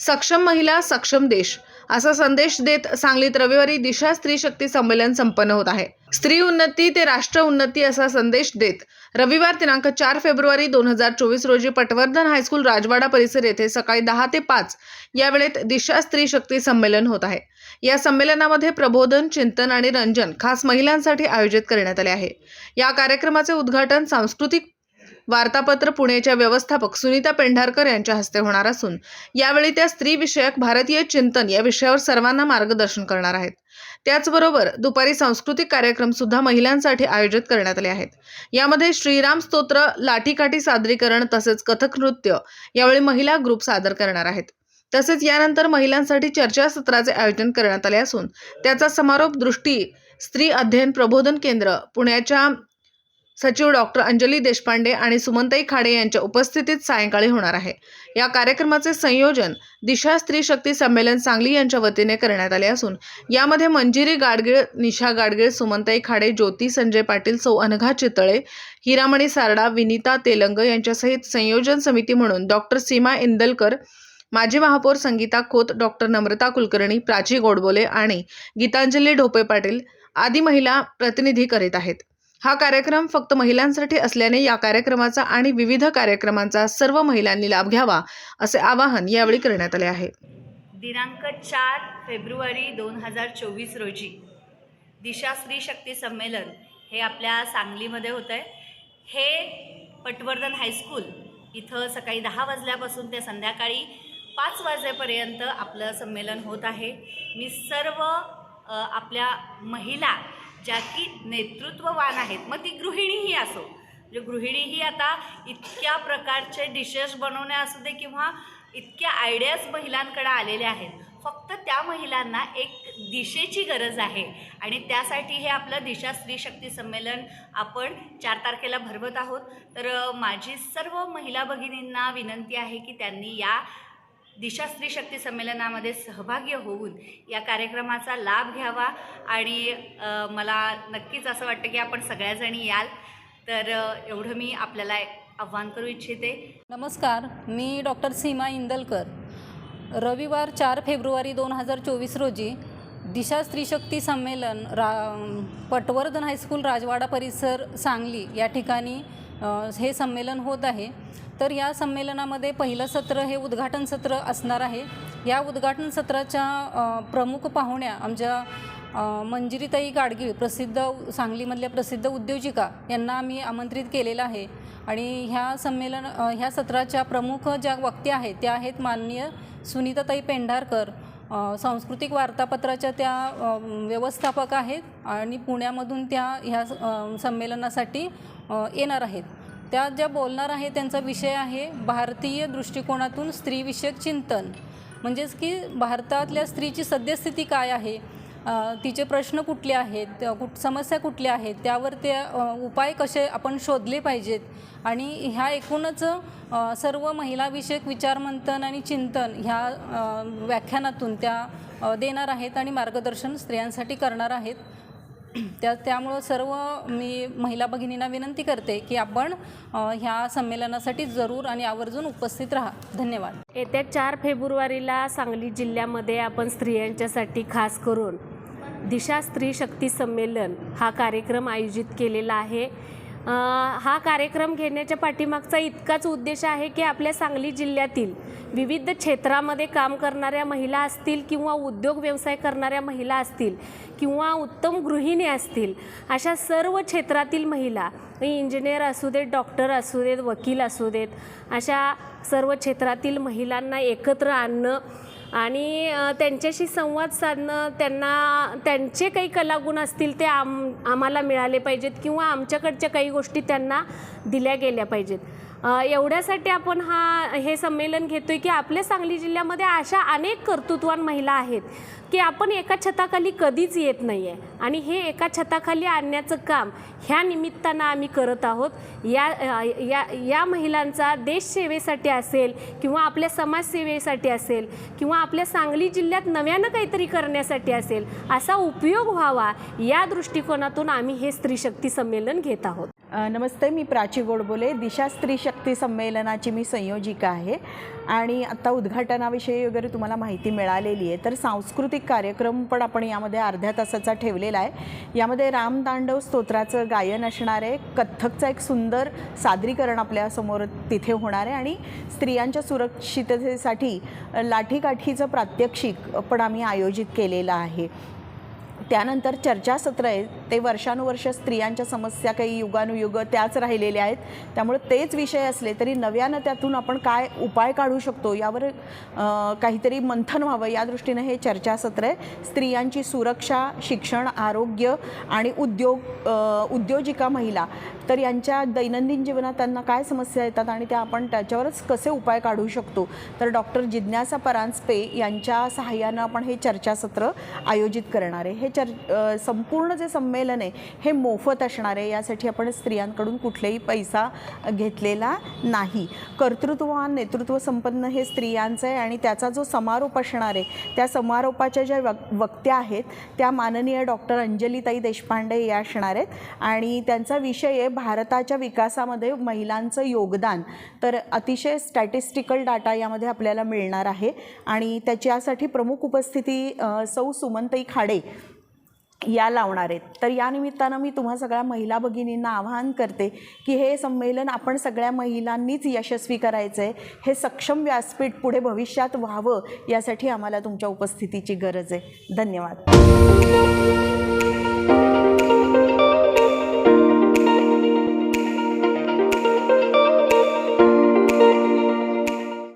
सक्षम महिला सक्षम देश असा संदेश देत सांगलीत रविवारी दिशा स्त्री शक्ती संमेलन संपन्न होत आहे. स्त्री उन्नती ते राष्ट्र उन्नती असा संदेश देत रविवार दिनांक चार फेब्रुवारी दोन हजार चोवीस रोजी पटवर्धन हायस्कूल राजवाडा परिसर येथे सकाळी दहा ते पाच या वेळेत दिशा स्त्री शक्ती संमेलन होत आहे. या संमेलनामध्ये प्रबोधन चिंतन आणि रंजन खास महिलांसाठी आयोजित करण्यात आले आहे. या कार्यक्रमाचे उद्घाटन सांस्कृतिक वार्तापत्र पुणेच्या व्यवस्थापक सुनीता पेंढारकर यांच्या हस्ते होणार असून यावेळी त्या स्त्रीविषयक भारतीय चिंतन या विषयावर सर्वांना मार्गदर्शन करणार आहेत. त्याचबरोबर दुपारी सांस्कृतिक कार्यक्रम सुद्धा महिलांसाठी आयोजित करण्यात आले आहेत. यामध्ये श्रीराम स्तोत्र लाठीकाठी सादरीकरण तसेच कथक नृत्य यावेळी महिला ग्रुप सादर करणार आहेत. तसेच यानंतर महिलांसाठी चर्चासत्राचे आयोजन करण्यात आले असून त्याचा समारोप दृष्टी स्त्री अध्ययन प्रबोधन केंद्र पुण्याच्या सचिव डॉक्टर अंजली देशपांडे आणि सुमनताई खाडे यांच्या उपस्थितीत सायंकाळी होणार आहे. या कार्यक्रमाचे संयोजन दिशा स्त्री शक्ती संमेलन सांगली यांच्या वतीने करण्यात आले असून यामध्ये मंजिरी गाडगीळ निशा गाडगीळ सुमनताई खाडे ज्योती संजय पाटील सौ अनघा चितळे हिरामणी सारडा विनीता तेलंग यांच्यासहित संयोजन समिती म्हणून डॉक्टर सीमा इंदलकर माजी महापौर संगीता खोत डॉक्टर नम्रता कुलकर्णी प्राची गोडबोले आणि गीतांजली ढोपे पाटील आदी महिला प्रतिनिधी करीत आहेत. हा कार्यक्रम फक्त महिलांसाठी असल्याने या कार्यक्रमाचा आणि विविध कार्यक्रमांचा सर्व महिलांनी लाभ घ्यावा असे आवाहन यावेळी करण्यात आले आहे. दिनांक चार फेब्रुवारी दोन हजार चोवीस रोजी दिशा स्त्री शक्ती संमेलन हे आपल्या सांगलीमध्ये होतं आहे हे पटवर्धन हायस्कूल इथं सकाळी दहा वाजल्यापासून ते संध्याकाळी पाच वाजेपर्यंत आपलं संमेलन होत आहे. मी सर्व आपल्या महिला ज्या की नेतृत्ववान आहेत. मग ती गृहिणीही असो. म्हणजे गृहिणीही आता इतक्या प्रकारचे डिशेस बनवणे असू दे किंवा इतक्या आयडियाज महिलांकडे आलेल्या आहेत. फक्त त्या महिलांना एक दिशेची गरज आहे. आणि त्यासाठी हे आपलं दिशा स्त्री शक्ती संमेलन आपण चार तारखेला भरवत आहोत. तर माझी सर्व महिला भगिनींना विनंती आहे की त्यांनी या दिशा स्त्री शक्ती संमेलनामध्ये सहभागी होऊन या कार्यक्रमाचा लाभ घ्यावा. आणि मला नक्कीच असं वाटतं की आपण सगळ्याजणी याल. तर एवढं मी आपल्याला आव्हान करू इच्छिते. नमस्कार मी डॉक्टर सीमा इंदलकर. रविवार चार फेब्रुवारी दोन हजार चोवीस रोजी दिशा स्त्रीशक्ती संमेलन रा पटवर्धन हायस्कूल राजवाडा परिसर सांगली या ठिकाणी हे संमेलन होत आहे. तर या संमेलनामध्ये पहिलं सत्र हे उद्घाटन सत्र असणार आहे. या उद्घाटन सत्राच्या प्रमुख पाहुण्या आमच्या मंजिरीताई गाडगीळ प्रसिद्ध सांगलीमधल्या प्रसिद्ध उद्योजिका यांना आम्ही आमंत्रित केलेलं आहे. आणि ह्या संमेलन ह्या सत्राच्या प्रमुख ज्या वक्त्या आहेत त्या आहेत माननीय सुनीताताई पेंढारकर. सांस्कृतिक वार्तापत्राच्या त्या व्यवस्थापक आहेत आणि पुण्यामधून त्या ह्या संमेलनासाठी येणार आहेत. त्या ज्या बोलणार आहे त्यांचा विषय आहे भारतीय दृष्टिकोनातून स्त्रीविषयक चिंतन. म्हणजेच की भारतातल्या स्त्रीची सद्यस्थिती काय आहे? तिचे प्रश्न कुठले आहेत कुठ समस्या कुठल्या आहेत त्यावर ते उपाय कसे आपण शोधले पाहिजेत? आणि ह्या एकूणच सर्व महिलाविषयक विचारमंथन आणि चिंतन ह्या व्याख्यानातून त्या देणार आहेत आणि मार्गदर्शन स्त्रियांसाठी करणार आहेत. त्या त्यामुळं सर्व मी महिला भगिनींना विनंती करते की आपण ह्या संमेलनासाठी जरूर आणि आवर्जून उपस्थित राहा. धन्यवाद. येत्या चार फेब्रुवारीला सांगली जिल्ह्यामध्ये आपण स्त्रियांच्यासाठी खास करून दिशा स्त्री शक्ती संमेलन हा कार्यक्रम आयोजित केलेला आहे. हा कार्यक्रम घेण्याच्या पाठीमागचा इतकाच उद्देश आहे की आपल्या सांगली जिल्ह्यातील विविध क्षेत्रामध्ये काम करणाऱ्या महिला असतील किंवा उद्योग व्यवसाय करणाऱ्या महिला असतील किंवा उत्तम गृहिणी असतील अशा सर्व क्षेत्रातील महिला इंजिनियर असू देत डॉक्टर असू देत वकील असू देत अशा सर्व क्षेत्रातील महिलांना एकत्र आणणं आणि त्यांच्याशी संवाद साधणं त्यांना त्यांचे काही कलागुण असतील ते आम आम्हाला मिळाले पाहिजेत किंवा आमच्याकडच्या काही गोष्टी त्यांना दिल्या गेल्या पाहिजेत. एवढ्यासाठी आपण हा हे संमेलन घेतो आहे की आपल्या सांगली जिल्ह्यामध्ये अशा अनेक कर्तृत्वान महिला आहेत की आपण एका छताखाली कधीच येत नाही आहे आणि हे एका छताखाली आणण्याचं काम ह्या निमित्तानं आम्ही करत आहोत. या या या महिलांचा देशसेवेसाठी असेल किंवा आपल्या समाजसेवेसाठी असेल किंवा आपल्या सांगली जिल्ह्यात नव्यानं काहीतरी करण्यासाठी असेल असा उपयोग व्हावा या दृष्टिकोनातून आम्ही हे स्त्रीशक्ती संमेलन घेत आहोत. नमस्ते मी प्राची गोडबोले. दिशा स्त्री शक्ती संमेलनाची मी संयोजिका आहे. आणि आत्ता उद्घाटनाविषयी वगैरे तुम्हाला माहिती मिळालेली आहे. तर सांस्कृतिक कार्यक्रम पण आपण यामध्ये अर्ध्या तासाचा ठेवलेला आहे. यामध्ये रामतांडव स्तोत्राचं गायन असणार आहे. कथ्थकचं एक सुंदर सादरीकरण आपल्यासमोर तिथे होणार आहे. आणि स्त्रियांच्या सुरक्षिततेसाठी लाठीकाठीचं प्रात्यक्षिक पण आम्ही आयोजित केलेलं आहे. त्यानंतर चर्चासत्र आहे. ते वर्षानुवर्ष स्त्रियांच्या समस्या काही युगानुयुग त्याच राहिलेल्या आहेत. त्यामुळे तेच विषय असले तरी नव्यानं त्यातून आपण काय उपाय काढू शकतो यावर काहीतरी मंथन व्हावं या दृष्टीनं हे चर्चासत्र आहे. स्त्रियांची सुरक्षा शिक्षण आरोग्य आणि उद्योग उद्योजिका महिला तर यांच्या दैनंदिन जीवनात त्यांना काय समस्या येतात आणि त्या आपण त्याच्यावरच कसे उपाय काढू शकतो? तर डॉक्टर जिज्ञासा परांजपे यांच्या सहाय्यानं आपण हे चर्चासत्र आयोजित करणार आहे. हे चर संपूर्ण जे संमेलन आहे हे मोफत असणार आहे. यासाठी आपण स्त्रियांकडून कुठलेही पैसा घेतलेला नाही. कर्तृत्ववान नेतृत्व संपन्न हे स्त्रियांचं आहे आणि त्याचा जो समारोप असणार आहे त्या समारोपाच्या ज्या वक वक्त्या आहेत त्या माननीय डॉक्टर अंजलीताई देशपांडे या असणार आहेत. आणि त्यांचा विषय आहे भारताच्या विकासामध्ये महिलांचं योगदान. तर अतिशय स्टॅटिस्टिकल डाटा यामध्ये आपल्याला मिळणार आहे. आणि त्याच्यासाठी प्रमुख उपस्थिती सौ सुमनताई खाडे या लावणार आहेत. तर या निमित्तानं मी तुम्हा सगळ्या महिला भगिनींना आवाहन करते की हे संमेलन आपण सगळ्या महिलांनीच यशस्वी करायचं आहे हे सक्षम व्यासपीठ पुढे भविष्यात व्हावं यासाठी आम्हाला तुमच्या उपस्थितीची गरज आहे. धन्यवाद.